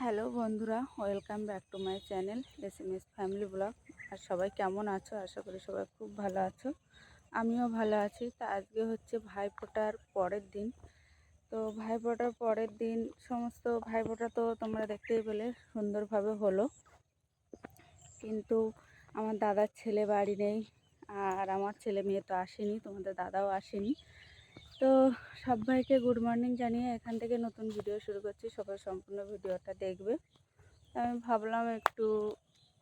Hello বন্ধুরা, welcome back to my channel S M S family blog. আর সবাই কেমন আছো? আশা করি সবাই খুব ভালো আছো। আমিও ভালো আছি। তা আজকে হচ্ছে ভাইফোঁটার পরের দিন। তো ভাইফোঁটার পরের দিন, সমস্ত ভাইফোঁটা তো তোমরা দেখতেই পেলে, সুন্দরভাবে হলো। কিন্তু আমার দাদার ছেলে বাড়ি নেই, আর আমার ছেলে মেয়ে তো আসেনি, তোমাদের দাদাও আসেনি। তো সবাইকে গুড মর্নিং জানিয়ে এখান থেকে নতুন ভিডিও শুরু করছি। সবাই সম্পূর্ণ ভিডিওটা দেখবে। আমি ভাবলাম একটু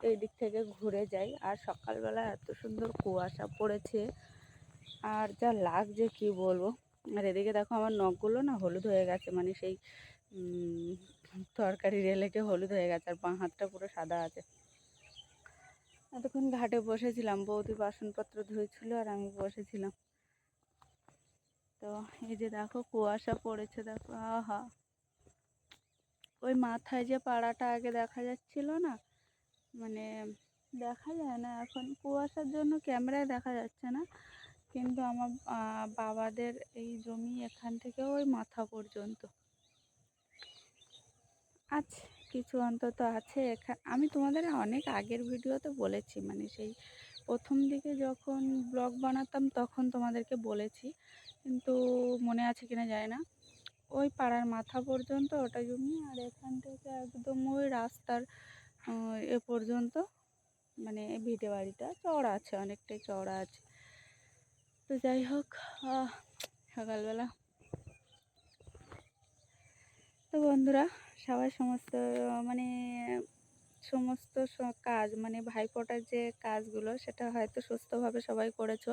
এই দিক থেকে ঘুরে যাই। আর সকালবেলা এত সুন্দর কুয়াশা পড়েছে। আর যা লাগছে কি বলব? আর এদিকে দেখো আমার নখগুলো না হলুদ হয়ে গেছে। মানে সেই তরকারি রেলেকে হলুদ হয়ে গেছে। আর বাঁ হাতটা পুরো সাদা আছে। এতক্ষণ ঘাটে বসেছিলাম। বৌদি বাসনপত্র ধুয়েছিল আর আমি বসেছিলাম। তো এই যে দেখো কুয়াশা পড়েছে, দেখো, আহা। ওই মাথায় যে পাড়াটা আগে দেখা যাচ্ছিল না মানে দেখা যায় না এখন। কুয়াশার জন্য ক্যামেরায় দেখা যাচ্ছে না, কিন্তু আমার বাবাদের এই জমি এখান থেকে ওই মাথা পর্যন্ত। আছে কিছু অন্তত আছে এখানে আমি তোমাদের অনেক আগের ভিডিওতে বলেছি মানে সেই প্রথম দিকে যখন ব্লগ বানাতাম তখন তোমাদেরকে বলেছি। কিন্তু মনে আছে কিনা যায় না। ওই পাড়ার মাথা পর্যন্ত ওটা জমি আর এখান থেকে একদম ওই রাস্তার এ পর্যন্ত মানে ভিটে বাড়িটা। চওড়া আছে, অনেকটাই চওড়া আছে। তো যাই হোক সকালবেলা। তো বন্ধুরা, সবাই সমস্ত মানে সমস্ত কাজ মানে ভাইফোঁটার যে কাজগুলো, সেটা হয়তো সুস্থভাবে সবাই করেছ।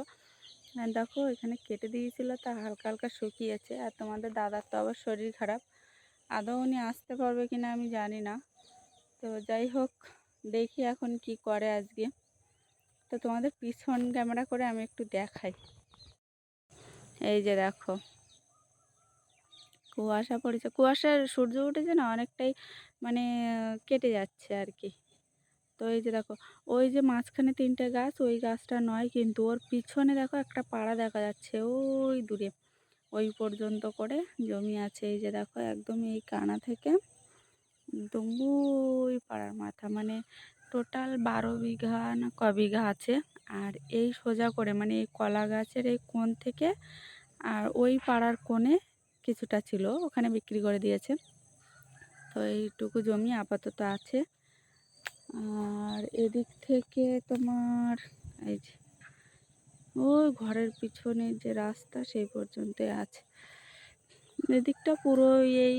দেখো এখানে কেটে দিয়েছিল, তা হালকা হালকা শুকিয়েছে। আর তোমাদের দাদার তো আবার শরীর খারাপ। আদৌ উনি আসতে পারবে কি না আমি জানি না। তো যাই হোক, দেখি এখন কি করে আজকে। তো তোমাদের পিছন ক্যামেরা করে আমি একটু দেখাই। এই যে দেখো। কুয়াশা পড়েছে। কুয়াশার সূর্য উঠেছে না, অনেকটাই মানে কেটে যাচ্ছে আর কি। তো এই যে দেখো, ওই যে মাঝখানে তিনটে গাছ, ওই গাছটা নয় কিন্তু ওর পিছনে দেখো একটা পাড়া দেখা যাচ্ছে, ওই দূরে। ওই পর্যন্ত করে জমি আছে, এই যে দেখো একদম এই কানা থেকে একদম ওই পাড়ার মাথা মানে টোটাল বারো বিঘা না ক বিঘা আছে। আর এই সোজা করে মানে এই কলা গাছের এই কোণ থেকে আর ওই পাড়ার কোণে কিছুটা ছিল, ওখানে বিক্রি করে দিয়েছে। তো এইটুকু জমি আপাতত আছে। আর এদিক থেকে তোমার, এই যে, ওই ঘরের পিছনে যে রাস্তা সেই পর্যন্তই আছে। এদিকটা পুরো এই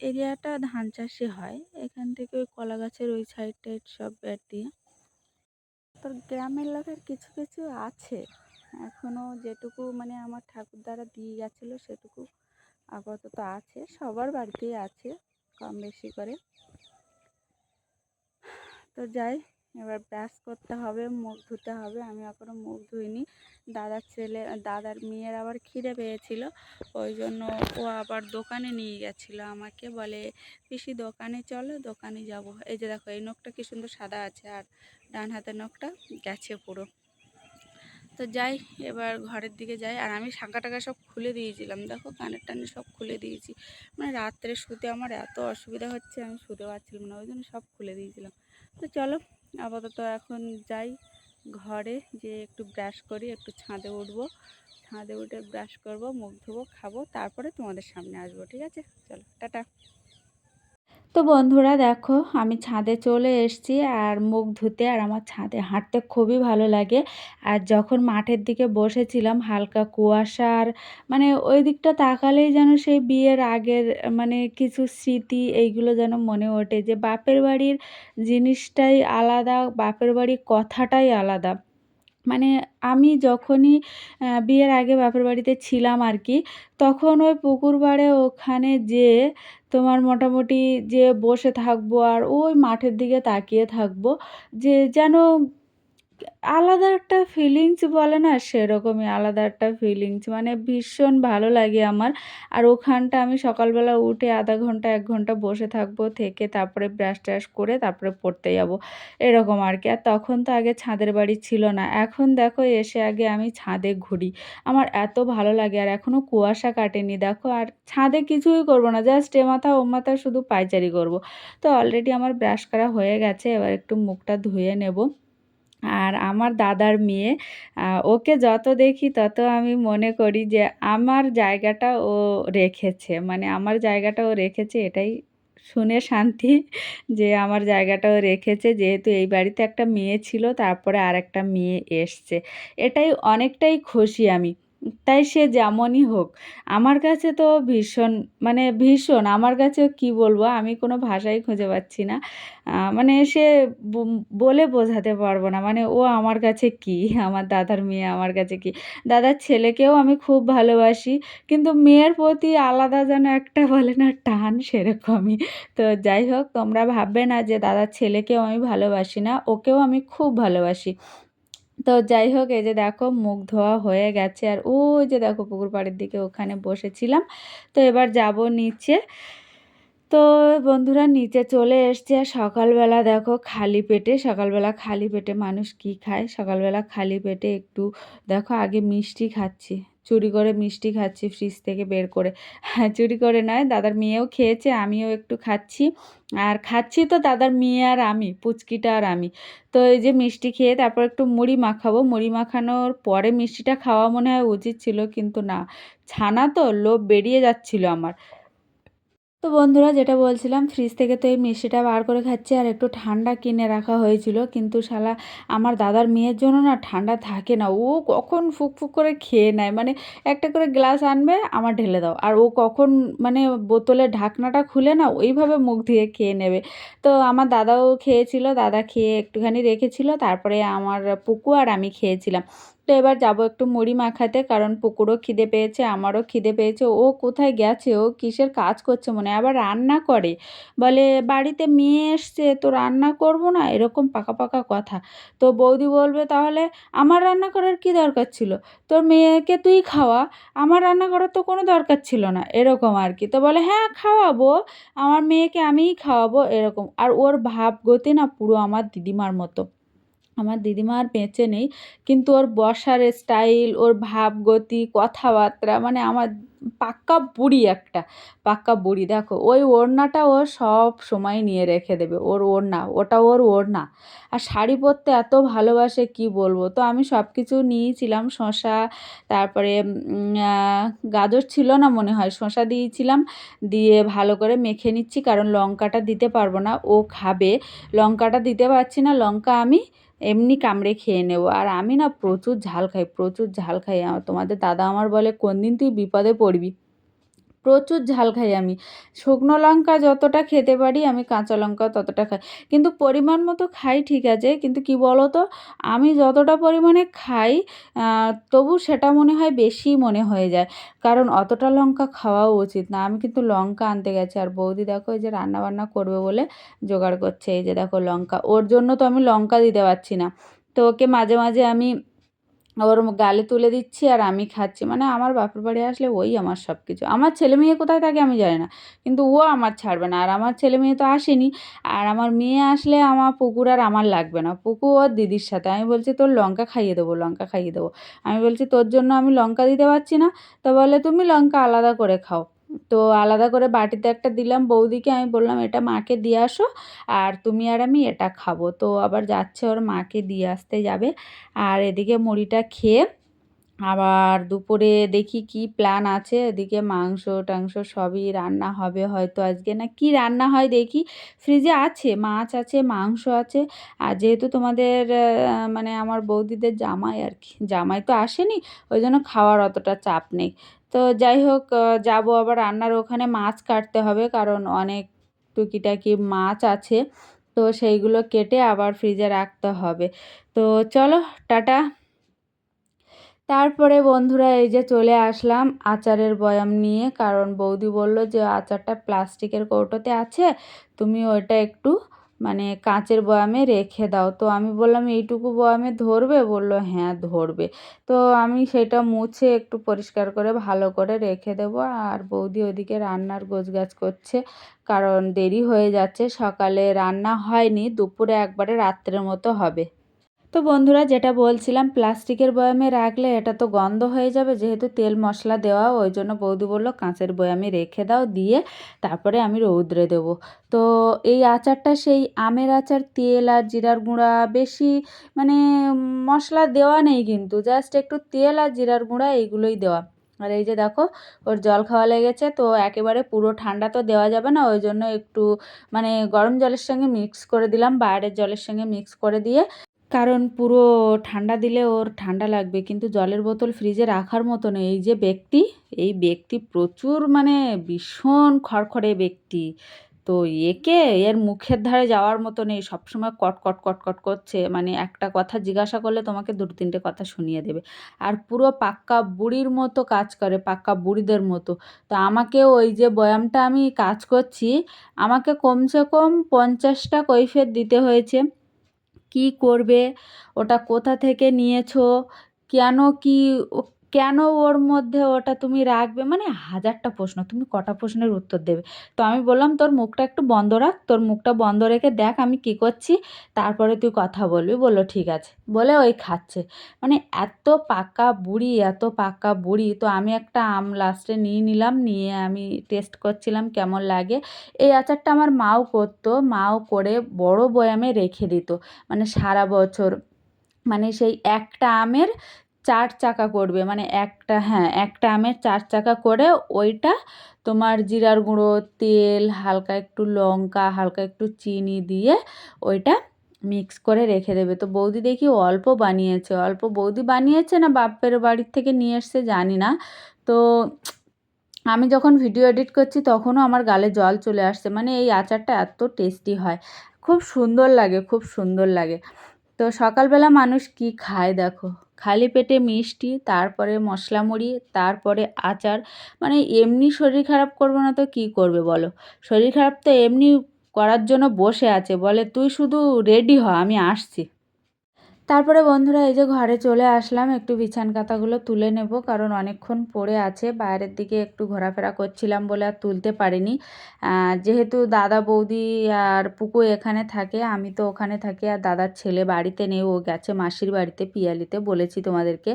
এরিয়াটা ধান চাষই হয়। এখান থেকে ওই কলা গাছের ওই সাইড টাইড সব বের দিয়ে। তোর গ্রামের লোকের কিছু কিছু আছে। এখনও যেটুকু মানে আমার ঠাকুর দ্বারা দিয়ে গেছিল সেটুকু আপাতত আছে। সবার বাড়িতেই আছে, কম বেশি করে। তো যাই, এবার ব্রাশ করতে হবে, মুখ ধুতে হবে। আমি এখনও মুখ ধুইনি। দাদার ছেলে, দাদার মেয়ের আবার খিদে পেয়েছিল, ওই জন্য ও আবার দোকানে নিয়ে গেছিল আমাকে। বলে, পিসি, দোকানে চলো, দোকানে যাব। এই যে দেখো, এই নখটা কি সুন্দর সাদা আছে, আর ডান হাতের নখটা গেছে পুরো। তো যাই, এবার ঘরের দিকে যাই। আর আমি শাঁখা টাকা সব খুলে দিয়েছিলাম। দেখো, কানের টানে সব খুলে দিয়েছি। মানে রাত্রে শুতে আমার এত অসুবিধা হচ্ছে, আমি শুতে পারছিলাম না, ওই জন্য সব খুলে দিয়েছিলাম। তো চলো, আপাতত এখন যাই ঘরে যে একটু ব্রাশ করি, একটু ছাদে উঠবো। ছাদে উঠে ব্রাশ করব, মুখ ধুবো, খাব, তারপরে তোমাদের সামনে আসব, ঠিক আছে? চলো, টাটা। তো বন্ধুরা দেখো, আমি ছাদে চলে এসেছি আর মুখ ধুতে আর আমার ছাদে হাঁটতে খুবই ভালো লাগে। আর যখন মাঠের দিকে বসেছিলাম, হালকা কুয়াশার মানে ওই দিকটা তাকালেই যেন সেই বিয়ের আগের মানে কিছু স্মৃতি, এইগুলো যেন মনে ওঠে যে বাপের বাড়ির জিনিসটাই আলাদা, বাপের বাড়ির কথাটাই আলাদা। মানে আমি যখনই বিয়ের আগে বাপের বাড়িতে ছিলাম আর কি তখন ওই পুকুর পাড়ে ওখানে যেয়ে তোমার মোটামুটি যে বসে থাকব আর ওই মাঠের দিকে তাকিয়ে থাকব, যে যেন আলাদা একটা ফিলিংস বলে না, সেরকমই আলাদা একটা ফিলিংস মানে ভীষণ ভালো লাগে আমার। আর ওখানটা আমি সকালবেলা উঠে আধা ঘণ্টা, এক ঘণ্টা বসে থাকব, থেকে তারপরে ব্রাশ ট্রাশ করে তারপরে পড়তে যাব। এরকম আর কি। আর তখন তো আগে ছাদের বাড়ি ছিল না। এখন দেখো এসে আগে আমি ছাদে ঘুরি। আমার এত ভালো লাগে। আর এখনও কুয়াশা কাটেনি। দেখো আর ছাদে কিছুই করব না। জাস্ট এ মাথা, ও মাথা শুধু পায়চারি করব। তো অলরেডি আমার ব্রাশ করা হয়ে গেছে। এবার একটু মুখটা ধুয়ে নেব। আর আমার দাদার মেয়ে ওকে যত দেখি তত আমি মনে করি যে আমার জায়গাটা ও রেখেছে। মানে আমার জায়গাটা ও রেখেছে এটাই শুনে শান্তি যে আমার জায়গাটাও রেখেছে। যেহেতু এই বাড়িতে একটা মেয়ে ছিল, তারপরে আর একটা মেয়ে এসছে। এটাই অনেকটাই খুশি আমি। তাই সে যেমনই হোক, আমার কাছে তো ভীষণ মানে ভীষণ, আমার কাছে কি বলব, আমি কোনো ভাষাই খুঁজে পাচ্ছি না। মানে সে বলে বোঝাতে পারব না মানে ও আমার কাছে কি, আমার দাদার মেয়ে আমার কাছে কি? দাদার ছেলেকেও আমি খুব ভালোবাসি, কিন্তু মেয়ের প্রতি আলাদা যেন একটা বলে না, টান সেরকমই। তো যাই হোক, তোমরা ভাববে না যে দাদার ছেলেকেও আমি ভালোবাসি না, ওকেও আমি খুব ভালোবাসি। তো যাই হোক, এই যে দেখো মুখ ধোয়া হয়ে গেছে আর ওই যে দেখো পুকুর পাড়ের দিকে ওখানে বসেছিলাম। তো এবার যাব নিচে। তো বন্ধুরা নিচে চলে এসছে সকালবেলা দেখো খালি পেটে, সকালবেলা খালি পেটে মানুষ কি খায়? সকালবেলা খালি পেটে একটু দেখো আগে মিষ্টি খাচ্ছি। চুরি করে মিষ্টি খাচ্ছি ফ্রিজ থেকে বের করে। হ্যাঁ চুরি করে নয়, দাদার মেয়েও খেয়েছে, আমিও একটু খাচ্ছি। আর খাচ্ছি তো দাদার মেয়ে আর আমি, পুচকিটা আর আমি। তো এই যে মিষ্টি খেয়ে তারপর একটু মুড়ি মাখাবো। মুড়ি মাখানোর পরে মিষ্টিটা খাওয়া মনে হয় উচিত ছিল, কিন্তু না। ছানা তো, লোভ বেরিয়ে যাচ্ছিল আমার। তো বন্ধুরা যেটা বলছিলাম ফ্রিজ থেকে তো এই মিষ্টিটা বার করে খাচ্ছি আর একটু ঠান্ডা কিনে রাখা হয়েছিল। কিন্তু শালা, আমার দাদার মেয়ের জন্য না ঠান্ডা থাকে না। ও কখন ফুক ফুক করে খেয়ে নেয়। মানে একটা করে গ্লাস আনবে, আমার ঢেলে দাও। আর ও কখন মানে বোতলের ঢাকনাটা খুলে না, ওইভাবে মুখ দিয়ে খেয়ে নেবে। তো আমার দাদাও খেয়েছিল, দাদা খেয়ে একটুখানি রেখেছিল। তারপরে আমার পুকু আর আমি খেয়েছিলাম। তো এবার যাব একটু মুড়ি মাখাতে, কারণ পুকুরও খিদে পেয়েছে, আমারও খিদে পেয়েছে। ও কোথায় গেছে? ও কিসের কাজ করছে মনে আবার রান্না করে। বলে, বাড়িতে মেয়ে এসছে, তো রান্না করব না? এরকম পাকা পাকা কথা। তো বৌদি বলবে, তাহলে আমার রান্না করার কি দরকার ছিল? তোর মেয়েকে তুই খাওয়া, আমার রান্না করার তো কোনো দরকার ছিল না। এরকম আর কি। তো বলে হ্যাঁ খাওয়াবো, আমার মেয়েকে আমিই খাওয়াবো। এরকম। আর ওর ভাব গতি না পুরো আমার দিদিমার মতো। আমার দিদিমা আর বেঁচে নেই। কিন্তু ওর বসার স্টাইল ওর ভাবগতি, কথাবার্তা মানে আমার পাক্কা বুড়ি একটা, পাক্কা বুড়ি। দেখো, ওই ওড়নাটা ও সব সময় নিয়ে রেখে দেবে, ওর ওড়না, ওটা ওর ওড়না। আর শাড়ি পরতে এত ভালোবাসে, কি বলব? তো আমি সব কিছু নিয়েছিলাম, শশা, তারপরে গাজর ছিল না মনে হয়, শশা দিয়েছিলাম, দিয়ে ভালো করে মেখে নিচ্ছি, কারণ লঙ্কাটা দিতে পারব না, ও খাবে। লঙ্কাটা দিতে পারছি না, লঙ্কা আমি এমনি কামড়ে খেয়ে নেব। আর আমি না প্রচুর ঝাল খাই, প্রচুর ঝাল খাই। তোমাদের দাদা আমার বলে কোন দিন তুই বিপদে পড়বি? প্রচুর ঝাল খাই আমি। শুকনো লঙ্কা যতটা খেতে পারি, আমি কাঁচা লঙ্কা ততটা খাই। কিন্তু পরিমাণ মতো খাই ঠিক আছে, কিন্তু কি বলো তো আমি যতটা পরিমাণে খাই তবু সেটা মনে হয় বেশি মনে হয়ে যায়। কারণ অতটা লঙ্কা খাওয়াও উচিত না। আমি কিন্তু লঙ্কা আনতে গেছি। আর বৌদি দেখো, এই যে রান্নাবান্না করবে বলে জোগাড় করছে। এই যে দেখো লঙ্কা, ওর জন্য তো আমি লঙ্কা দিতে পারছি না। তো ওকে মাঝে মাঝে আমি ওর গালে তুলে দিচ্ছি আর আমি খাচ্ছি। মানে আমার বাপের বাড়ি আসলে ওই আমার সব কিছু আমার ছেলে মেয়ে কোথায় থাকে আমি জানি না। কিন্তু ও আমার ছাড়বে না। আর আমার ছেলে মেয়ে তো আসেনি। আর আমার মেয়ে আসলে আমার পুকুর আর আমার লাগবে না। পুকু ওর দিদির সাথে। আমি বলছি, তোর লঙ্কা খাইয়ে দেবো, লঙ্কা খাইয়ে দেবো। আমি বলছি, তোর জন্য আমি লঙ্কা দিতে পারছি না। তো বলে, তুমি লঙ্কা আলাদা করে খাও। তো আলাদা করে বাটিতে একটা দিলাম, বৌদিকে আমি বললাম, এটা মাকে দিয়ে আসো আর তুমি আর আমি এটা খাব। তো আবার যাচ্ছে ওর মাকে দিয়ে আসতে যাবে। আর এদিকে মুড়িটা খেয়ে আবার দুপুরে দেখি কি প্ল্যান আছে। এদিকে মাংস টাংস সবই রান্না হবে হয়তো আজকে। না কি রান্না হয় দেখি? ফ্রিজে আছে, মাছ আছে, মাংস আছে। আর যেহেতু তোমাদের মানে আমার বৌদিদের জামাই আর কি, জামাই তো আসেনি, ওই জন্য খাওয়ার অতটা চাপ নেই। তো যাই হোক যাব আবার রান্নার ওখানে মাছ কাটতে হবে, কারণ অনেক টুকিটাকি মাছ আছে। তো সেইগুলো কেটে আবার ফ্রিজে রাখতে হবে। তো চলো, টাটা। তারপরে বন্ধুরা, এই যে চলে আসলাম আচারের বয়াম নিয়ে, কারণ বৌদি বলল যে আচারটা প্লাস্টিকের কৌটোতে আছে, তুমি ওইটা একটু মানে কাঁচের বয়ামে রেখে দাও। তো আমি বললাম, এইটুকু বয়ামে ধরবে? বলল হ্যাঁ ধরবে। তো আমি সেটা মুছে একটু পরিষ্কার করে ভালো করে রেখে দেবো। আর বৌদি ওদিকে রান্নার গোছগাছ করছে, কারণ দেরি হয়ে যাচ্ছে। সকালে রান্না হয়নি, দুপুরে একবারে রাত্রের মতো হবে। তো বন্ধুরা, যেটা বলছিলাম, প্লাস্টিকের বয়ামে রাখলে এটা তো গন্ধ হয়ে যাবে, যেহেতু তেল মশলা দেওয়া, ওই জন্য বৌদি বলল, কাঁচের বয়ামে রেখে দাও, দিয়ে তারপরে আমি রৌদ্রে দেবো। তো এই আচারটা, সেই আমের আচার, তেল আর জিরার গুঁড়া বেশি মানে মশলা দেওয়া নেই কিন্তু, জাস্ট একটু তেল আর জিরার গুঁড়া এইগুলোই দেওয়া। আর এই যে দেখো, ওর জল খাওয়া লেগেছে, তো একেবারে পুরো ঠান্ডা তো দেওয়া যাবে না, ওই জন্য একটু মানে গরম জলের সঙ্গে মিক্স করে দিলাম, বাইরের জলের সঙ্গে মিক্স করে দিয়ে কারণ পুরো ঠান্ডা দিলে ওর ঠান্ডা লাগবে, কিন্তু জলের বোতল ফ্রিজে রাখার মতো নেই। এই যে ব্যক্তি, এই ব্যক্তি প্রচুর মানে ভীষণ খড়খড়ে ব্যক্তি। তো একে এর মুখের ধারে যাওয়ার মতো নেই, সবসময় কট কট কট কট করছে। মানে একটা কথা জিজ্ঞাসা করলে তোমাকে দুটো তিনটে কথা শুনিয়ে দেবে। আর পুরো পাক্কা বুড়ির মতো কাজ করে, পাক্কা বুড়িদের মতো। তো আমাকে ওই যে বয়ামটা আমি কাজ করছি, আমাকে কমসে কম পঞ্চাশটা কৈফের দিতে হয়েছে। কি করবে? ওটা কোথা থেকে নিয়েছো? কেন কি কেন ওর মধ্যে ওটা তুমি রাখবে? মানে হাজারটা প্রশ্ন, তুমি কটা প্রশ্নের উত্তর দেবে? তো আমি বললাম, তোর মুখটা একটু বন্ধ রাখ, তোর মুখটা বন্ধ রেখে দেখ আমি কী করছি, তারপরে তুই কথা বলবি। বলল, ঠিক আছে। বলে ওই খাচ্ছে। মানে এত পাকা বুড়ি, এত পাকা বুড়ি, তো আমি একটা আম লাস্টে নিয়ে নিলাম, নিয়ে আমি টেস্ট করছিলাম কেমন লাগে। এই আচারটা আমার মাও করতো, মাও করে বড় বয়ামে রেখে দিত। মানে সারা বছর মানে সেই একটা আমের চার চাকা করবে। মানে একটা হ্যাঁ একটা আমের চার চাকা করে ওইটা তোমার জিরার গুঁড়ো, তেল, হালকা একটু লঙ্কা, হালকা একটু চিনি দিয়ে ওইটা মিক্স করে রেখে দেবে। তো বৌদি দেখি অল্প বানিয়েছে। অল্প বৌদি বানিয়েছে না বাপের বাড়ির থেকে নিয়ে এসছে জানি না। তো আমি যখন ভিডিও এডিট করছি তখনও আমার গালে জল চলে আসছে। মানে এই আচারটা এত টেস্টি হয়। খুব সুন্দর লাগে, খুব সুন্দর লাগে। তো সকালবেলা মানুষ কি খায় দেখো? খালি পেটে মিষ্টি, তারপরে মশলা মুড়ি, তারপরে আচার। মানে এমনি শরীর খারাপ করব না তো কি করবে বলো? শরীর খারাপ তো এমনি করার জন্য বসে আছে। বলে তুই শুধু রেডি হ, আমি আসছি। তারপরে বন্ধুরা এই যে ঘরে চলে আসলাম, একটু বিছান কাতাগুলো তুলে নেব, কারণ অনেকক্ষণ পড়ে আছে। বাইরের দিকে একটু ঘোরাফেরা করছিলাম বলে আর তুলতে পারিনি। যেহেতু দাদা, বৌদি আর পুকু এখানে থাকে, আমি তো ওখানে থাকি আর দাদার ছেলে বাড়িতে নেই, ও গেছে মাসির বাড়িতে, পিয়ালিতে বলেছি তোমাদেরকে।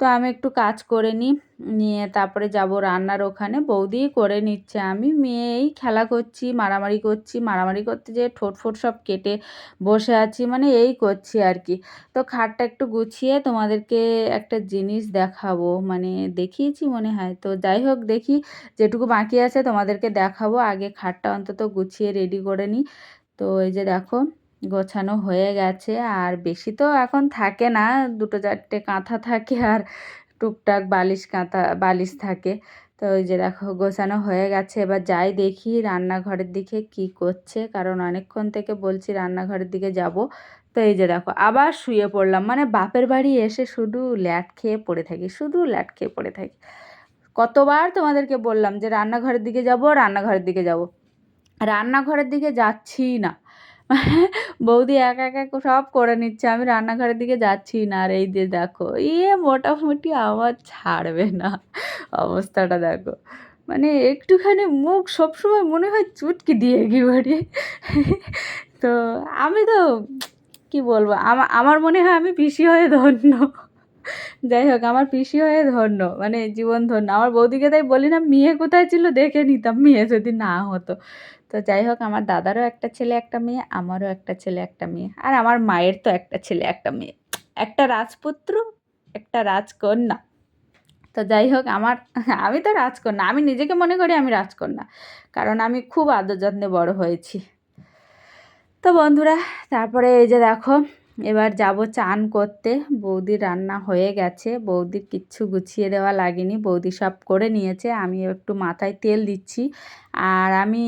তো আমি একটু কাজ করে নিই, নিয়ে তারপরে যাব রান্নার ওখানে। বৌদিই করে নিচ্ছে, আমি মেয়েই খেলা করছি, মারামারি করছি, মারামারি করতে যেয়ে ঠোঁট ফোট সব কেটে বসে আছি মানে এই করছি আর কি। তো খাটটা একটু গুছিয়ে তোমাদেরকে একটা জিনিস দেখাবো মানে দেখিয়েছি মনে হয়। তো যাই হোক দেখি, যেটুকু বাকি আছে তোমাদেরকে দেখাবো, আগে খাটটা অন্তত গুছিয়ে রেডি করে নিই। তো এই যে দেখো গোছানো হয়ে গেছে। আর বেশি তো এখন থাকে না, দুটো চারটে কাঁথা থাকে আর টুকটাক বালিশ কাঁথা, বালিশ থাকে। তো ওই যে দেখো, গোছানো হয়ে গেছে। এবার যাই দেখি রান্নাঘরের দিকে কি করছে। কারণ অনেকক্ষণ থেকে বলছি রান্নাঘরের দিকে যাব। তো এই যে দেখো, আবার শুয়ে পড়লাম। মানে বাপের বাড়ি এসে শুধু ল্যাট খেয়ে পড়ে থাকি, শুধু ল্যাট খেয়ে পড়ে থাকি। কতবার তোমাদেরকে বললাম যে রান্নাঘরের দিকে যাব, রান্নাঘরের দিকে যাব। রান্নাঘরের দিকে যাচ্ছি না। বৌদি একা একা সব করে নিচ্ছে। আমি রান্নাঘরের দিকে যাচ্ছি না। আর এই দিয়ে দেখো ইয়ে মোটামুটি আমার ছাড়বে না। অবস্থাটা দেখো। মানে একটুখানি মুখ সবসময় মনে হয় চুটকি দিয়ে একেবারে। তো আমি তো, কি বলব আমার আমার মনে হয় আমি পিসি হয়ে ধন্য। যাই হোক, আমার পিসি হয়ে ধন্য। মানে জীবন ধন্য। আমার বৌদিকে তাই বলি না, মেয়ে কোথায় ছিল দেখে নিতাম। মেয়ে যদি না হতো। তো যাই হোক, আমার দাদারও একটা ছেলে, একটা মেয়ে, আমারও একটা ছেলে, একটা মেয়ে, আর আমার মায়ের তো একটা ছেলে, একটা মেয়ে। একটা রাজপুত্র, একটা রাজকন্যা। তো যাই হোক, আমার, আমি তো রাজকন্যা, আমি নিজেকে মনে করি আমি রাজকন্যা, কারণ আমি খুব আদর যত্নে বড় হয়েছি। তো বন্ধুরা, তারপরে এই যে দেখো এবার যাব চান করতে। বৌদির রান্না হয়ে গেছে। বৌদির কিচ্ছু গুছিয়ে দেওয়া লাগেনি। বৌদি সব করে নিয়েছে। আমি একটু মাথায় তেল দিচ্ছি। আর আমি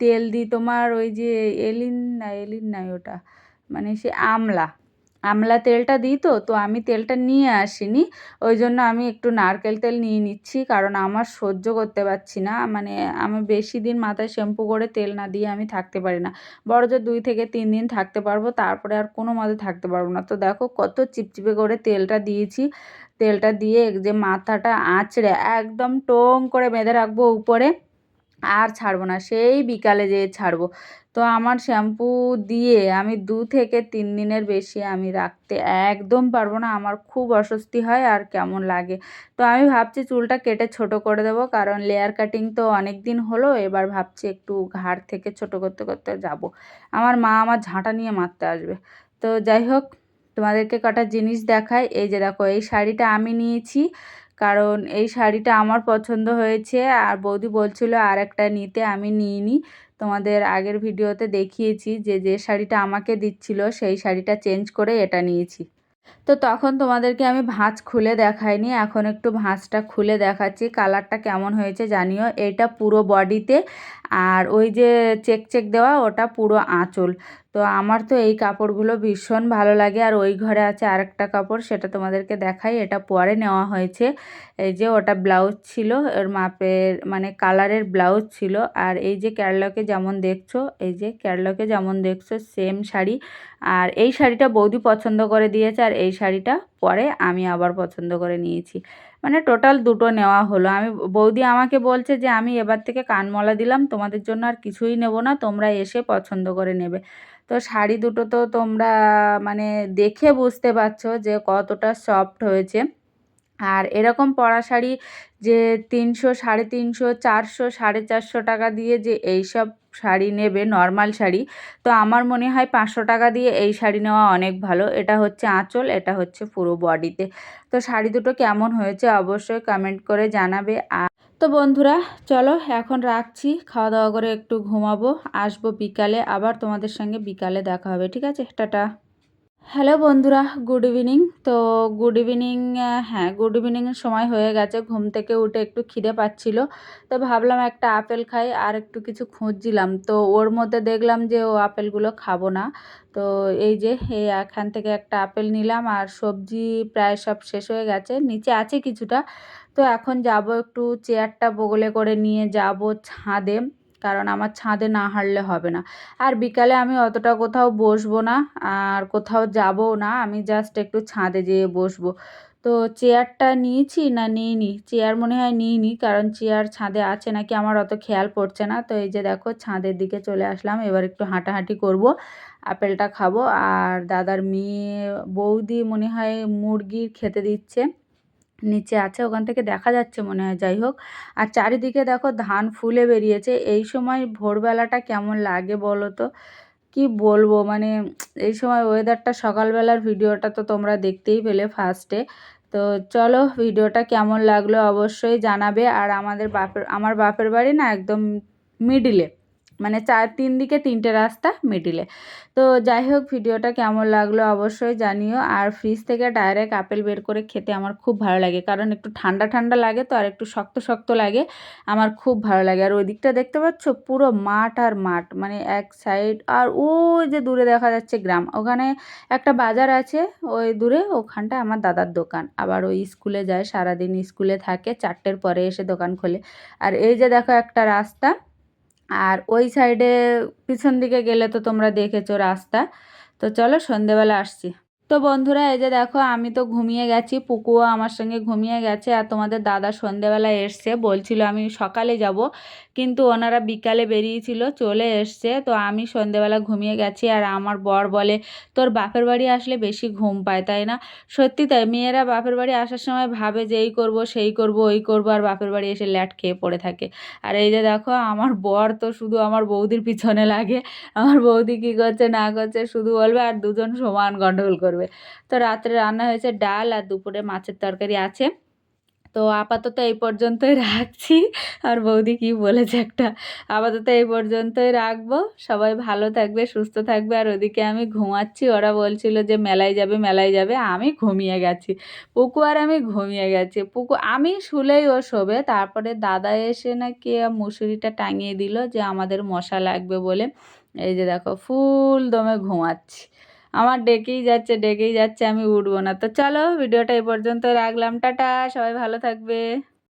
তেল দিই তোমার ওই যে এলিন না, এলিন নাই ওটা? মানে সে আমলা। আমলা তেলটা দিই তো তো আমি তেলটা নিয়ে আসিনি। ওই জন্য আমি একটু নারকেল তেল নিয়ে নিচ্ছি, কারণ আমার সহ্য করতে পারছি না। মানে আমি বেশি দিন মাথায় শ্যাম্পু করে তেল না দিয়ে আমি থাকতে পারি না। বড় জোর দুই থেকে তিন দিন থাকতে পারব, তারপরে আর কোনো মতে থাকতে পারব না। তো দেখো কত চিপচিপে করে তেলটা দিয়েছি। তেলটা দিয়ে যে মাথাটা আঁচড়ে একদম টোং করে বেঁধে রাখব উপরে, আর ছাড়বো না। সেই বিকালে যেয়ে ছাড়বো। তো আমার শ্যাম্পু দিয়ে আমি দু থেকে তিন দিনের বেশি আমি রাখতে একদম পারব না। আমার খুব অস্বস্তি হয় আর কেমন লাগে। তো আমি ভাবছি চুলটা কেটে ছোট করে দেবো, কারণ লেয়ার কাটিং তো অনেক দিন হলো, এবার ভাবছি একটু ঘাড় থেকে ছোট করতে করতে যাব। আমার মা আমার ঝাঁটা নিয়ে মারতে আসবে। তো যাই হোক, তোমাদেরকে কটা জিনিস দেখায় এই যে দেখো, এই শাড়িটা আমি নিয়েছি। কারণ এই শাড়িটা আমার পছন্দ হয়েছে। আর বৌদি বলছিল আর একটা নিতে, আমি নিইনি তোমাদের আগের ভিডিওতে দেখিয়েছি যে যে শাড়িটা আমাকে দিচ্ছিল, সেই শাড়িটা চেঞ্জ করে এটা নিয়েছি। তো তখন তোমাদেরকে আমি ভাঁজ খুলে দেখাইনি, এখন একটু ভাঁজটা খুলে দেখাচ্ছি, কালারটা কেমন হয়েছে জানিও। এটা পুরো বডিতে, আর ওই যে চেক চেক দেওয়া, ওটা পুরো আঁচল। তো আমার তো এই কাপড়গুলো ভীষণ ভালো লাগে। আর ওই ঘরে আছে আরেকটা কাপড়, সেটা তোমাদেরকে দেখাই। এটা পরে নেওয়া হয়েছে। এই যে ওটা ব্লাউজ ছিল, এর মাপের মানে কালারের ব্লাউজ ছিল। আর এই যে ক্যারলকে যেমন দেখছ, এই যে ক্যারলকে যেমন দেখছ, সেম শাড়ি। আর এই শাড়িটা বৌদি পছন্দ করে দিয়েছে, আর এই শাড়িটা পরে আমি আবার পছন্দ করে নিয়েছি। মানে টোটাল দুটো নেওয়া হলো। আমি বৌদি আমাকে বলছে যে, আমি এবার থেকে কানমলা দিলাম, তোমাদের জন্য আর কিছুই নেব না, তোমরা এসে পছন্দ করে নেবে। তো শাড়ি দুটো তো তোমরা মানে দেখে বুঝতে পারছ যে কতটা সফট হয়েছে। আর এরকম পরা শাড়ি যে তিনশো, সাড়ে তিনশো, চারশো, সাড়ে চারশো টাকা দিয়ে যে এইসব শাড়ি নেবে নর্মাল শাড়ি, তো আমার মনে হয় পাঁচশো টাকা দিয়ে এই শাড়ি নেওয়া অনেক ভালো। এটা হচ্ছে আঁচল, এটা হচ্ছে পুরো বডিতে। তো শাড়ি দুটো কেমন হয়েছে অবশ্যই কমেন্ট করে জানাবে। আর তো বন্ধুরা, চলো এখন রাখছি খাওয়া দাওয়া করে একটু ঘুমাবো, আসব বিকালে, আবার তোমাদের সঙ্গে বিকালে দেখা হবে, ঠিক আছে? টাটা। হ্যালো বন্ধুরা, গুড ইভিনিং। তো গুড ইভিনিং হ্যাঁ গুড ইভিনিংয়ের সময় হয়ে গেছে, ঘুম থেকে উঠে একটু খিদে পাচ্ছিল। তো ভাবলাম একটা আপেল খাই আর একটু কিছু খুঁজছিলাম। তো ওর মধ্যে দেখলাম যে ও আপেলগুলো খাব না। তো এই যে এই এখান থেকে একটা আপেল নিলাম আর সবজি প্রায় সব শেষ হয়ে গেছে, নিচে আছে কিছুটা। তো এখন যাব একটু চেয়ারটা বগলে করে নিয়ে যাব ছাদে। কারণ আমার ছাদে না হারলে হবে না। আর বিকালে আমি অতটা কোথাও বসবো না, আর কোথাও যাবও না, আমি জাস্ট একটু ছাদে যেয়ে বসবো। তো চেয়ারটা নিয়েছি না নিইনি? চেয়ার মনে হয় নিইনি, কারণ চেয়ার ছাদে আছে নাকি আমার অত খেয়াল পড়ছে না। তো এই যে দেখো, ছাদের দিকে চলে আসলাম, এবার একটু হাঁটাহাঁটি করব, আপেলটা খাব, আর দাদার মেয়ে বৌদি মনে হয় মুরগির খেতে দিচ্ছে। নিচে আছে, ওখান থেকে দেখা যাচ্ছে মনে হয়, যাই হোক। আর চারিদিকে দেখো ধান ফুলে বেরিয়েছে। এই সময় ভোরবেলাটা কেমন লাগে বলো তো? কি বলব? মানে এই সময় ওয়েদারটা সকালবেলার ভিডিওটা তো তোমরা দেখতেই পেলে ফার্স্টে তো চলো ভিডিওটা কেমন লাগল অবশ্যই জানাবে। আর আমাদের বাপের, আমার বাপের বাড়ি না একদম মিডিলে মানে চার তিন দিকে তিনটে রাস্তা মিডিলে তো যাই হোক, ভিডিওটা কেমন লাগল অবশ্যই জানিও। আর ফ্রিজ থেকে ডাইরেক্ট আপেল বের করে খেতে আমার খুব ভালো লাগে। কারণ একটু ঠান্ডা ঠান্ডা লাগে তো, আর একটু শক্ত শক্ত লাগে। আমার খুব ভালো লাগে। আর ওই দিকটা দেখতে পাচ্ছ? পুরো মাঠ আর মাঠ। মানে এক সাইড আর ওই যে দূরে দেখা যাচ্ছে গ্রাম। ওখানে একটা বাজার আছে ওই দূরে ওখানটা আমার দাদার দোকান। আবার ওই স্কুলে যায়, সারাদিন স্কুলে থাকে, চারটের পরে এসে দোকান খোলে। আর এই যে দেখো একটা রাস্তা। আর ওই সাইডে পিছন দিকে গেলে তো তোমরা দেখেছ রাস্তা। তো চলো সন্ধেবেলা আসছি। তো বন্ধুরা, এই যে দেখো, আমি তো ঘুমিয়ে গেছি, পুকুও আমার সঙ্গে ঘুমিয়ে গেছে, আর তোমাদের দাদা সন্ধেবেলায় এসছে, বলছিল আমি সকালে যাব, কিন্তু ওনারা বিকালে বেরিয়েছিল, চলে এসছে, তো আমি সন্ধেবেলা ঘুমিয়ে গেছি, আর আমার বর বলে, তোর বাপের বাড়ি আসলে বেশি ঘুম পায়, তাই না? সত্যি তাই, মেয়েরা বাপের বাড়ি আসার সময় ভাবে যে এই করব, সেই করব, ওই করব, আর বাপের বাড়ি এসে ল্যাট খেয়ে পড়ে থাকে। আর এই যে দেখো, আমার বর তো শুধু আমার বৌদির পিছনে লাগে, আমার বৌদি কী করছে, না করছে, শুধু বলবে, আর দুজন সমান গন্ডগোল করবে। তো রাত্রে রান্না হয়েছে ডাল আর দুপুরে মাছের তরকারি আছে। তো আপাতত এই পর্যন্তই রাখছি। আর বৌদি কি বলেছে একটা? আপাতত এই পর্যন্তই রাখব। সবাই ভালো থাকবে, সুস্থ থাকবে। আর ওদিকে আমি ঘুমাচ্ছি। ওরা বলছিল যে মেলায় যাবে মেলায় যাবে। আমি ঘুমিয়ে গেছি। পুকু আর আমি ঘুমিয়ে গেছি। পুকু, আমি শুলেই ও শোবে। তারপরে দাদা এসে নাকি মুসুরিটা টাঙিয়ে দিল যে আমাদের মশা লাগবে বলে। এই যে দেখো, ফুল দমে ঘুমাচ্ছি। আমার ডেকেই যাচ্ছে ডেকেই যাচ্ছে, আমি উঠবো না। তো চলো, ভিডিওটা এই পর্যন্ত রাখলাম। টাটা, সবাই ভালো থাকবে।